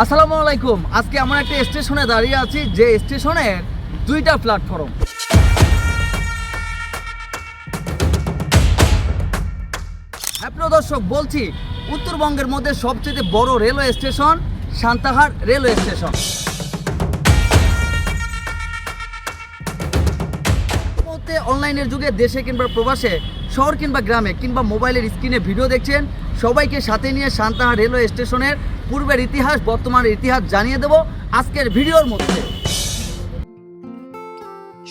আসসালামু আলাইকুম। আজকে আমরা একটা স্টেশনে দাঁড়িয়ে আছি, যে স্টেশনের দুইটা প্ল্যাটফর্ম প্রিয় দর্শক, বলছি, উত্তরবঙ্গের মধ্যে সবচেয়ে বড় railway station Santahar railway station. অনলাইনের যুগে দেশে কিংবা প্রবাসে, শহর কিংবা গ্রামে কিংবা মোবাইলের স্ক্রিনে ভিডিও দেখছেন, সবাইকে সাথে নিয়ে সান্তাহার রেলওয়ে স্টেশনের পূর্বের ইতিহাস, বর্তমানের ইতিহাস জানিয়ে দেব আজকের ভিডিওর মধ্যে।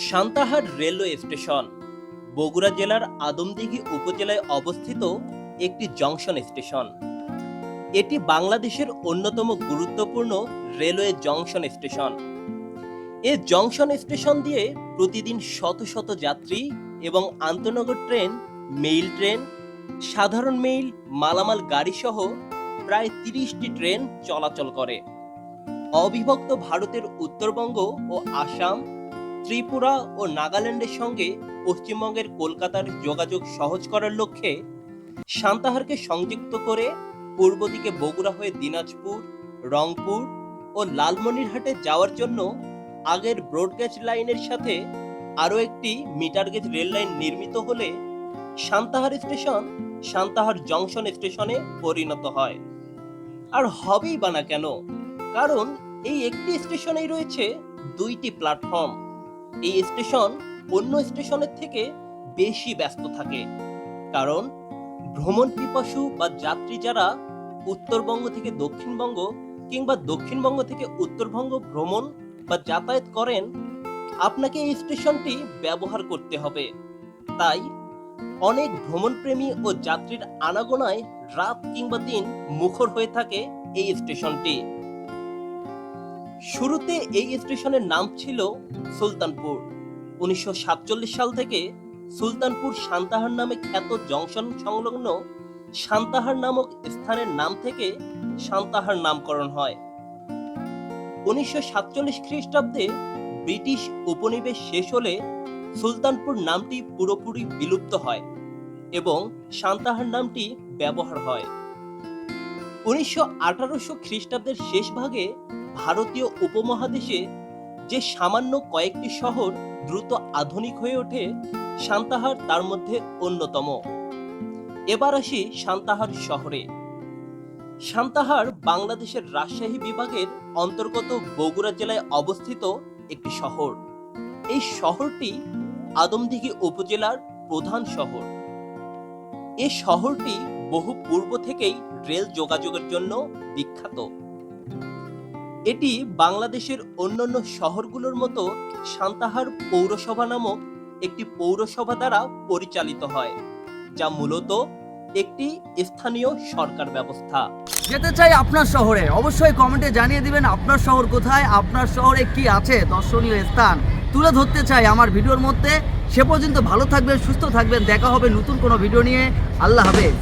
সান্তাহার রেলওয়ে স্টেশন, বগুড়া জেলার আদমদিঘি উপজেলায় অবস্থিত একটি জংশন স্টেশন। এটি বাংলাদেশের অন্যতম গুরুত্বপূর্ণ রেলওয়ে জংশন স্টেশন। এ জংশন স্টেশন দিয়ে প্রতিদিন শত শত যাত্রী এবং আন্তনগর ট্রেন, মেইল ট্রেন, সাধারণ মেইল, মালামাল গাড়ি সহ প্রায় তিরিশটি ট্রেন চলাচল করে। অবিভক্ত ভারতের উত্তরবঙ্গ ও আসাম, ত্রিপুরা ও নাগাল্যান্ডের সঙ্গে পশ্চিমবঙ্গের কলকাতার যোগাযোগ সহজ করার লক্ষ্যে সান্তাহারকে সংযুক্ত করে পূর্ব দিকে বগুড়া হয়ে দিনাজপুর, রংপুর ও লালমনিরহাটে যাওয়ার জন্য আগের ব্রডগেজ লাইনের সাথে আরও একটি মিটার গেজ রেল লাইন নির্মিত হলে সান্তাহার স্টেশন সান্তাহার জংশন স্টেশনে পরিণত হয়। আর হবেই বা না কেন? কারণ এই একটি স্টেশনেই রয়েছে দুইটি প্ল্যাটফর্ম। এই স্টেশন অন্য স্টেশনের থেকে বেশি ব্যস্ত থাকে। কারণ ভ্রমণ পিপাসু বা যাত্রী যারা উত্তরবঙ্গ থেকে দক্ষিণবঙ্গ কিংবা দক্ষিণবঙ্গ থেকে উত্তরবঙ্গ ভ্রমণ বা যাতায়াত করেন, আপনাকে এই স্টেশনটি ব্যবহার করতে হবে। তাই অনেক ভ্রমণপ্রেমী ও যাত্রীর আনাগোনায় রাত কিংবা দিন মুখর হয়ে থাকে এই স্টেশনটি। শুরুতে এই স্টেশনের নাম ছিল সুলতানপুর। উনিশশো সাতচল্লিশ সাল থেকে সুলতানপুর সান্তাহার নামে খ্যাত জংশন সংলগ্ন সান্তাহার নামক স্থানের নাম থেকে সান্তাহার নামকরণ হয়। উনিশশো সাতচল্লিশ খ্রিস্টাব্দে ব্রিটিশ উপনিবেশ শেষ হলে সুলতানপুর নামটি পুরোপুরি বিলুপ্ত হয় এবং সান্তাহার নামটি ব্যবহার হয়। উনিশশো আঠারোশো খ্রিস্টাব্দের শেষ ভাগে ভারতীয় উপমহাদেশে যে সামান্য কয়েকটি শহর দ্রুত আধুনিক হয়ে ওঠে, সান্তাহার তার মধ্যে অন্যতম। এবার আসি সান্তাহার শহরে। সান্তাহার বাংলাদেশের রাজশাহী বিভাগের অন্তর্গত বগুড়া জেলায় অবস্থিত একটি শহর। এই শহরটি আদমদিঘি উপজেলার প্রধান শহর। এ শহরটি বহু পূর্ব থেকেই রেল যোগাযোগের জন্য বিখ্যাত। এটি বাংলাদেশের অন্যান্য শহরগুলোর মতো সান্তাহার পৌরসভা নামক একটি পৌরসভা দ্বারা পরিচালিত হয়, যা মূলত একটি স্থানীয় সরকার ব্যবস্থা। যেতে চাই আপনার শহরে, অবশ্যই কমেন্টে জানিয়ে দিবেন আপনার শহর কোথায়, আপনার শহরে কি আছে দর্শনীয় স্থান। তুলে ধরতে চাই আমার ভিডিওর মধ্যে। সে পর্যন্ত ভালো থাকবেন, সুস্থ থাকবেন। দেখা হবে নতুন কোনো ভিডিও নিয়ে। আল্লাহ হাফেজ।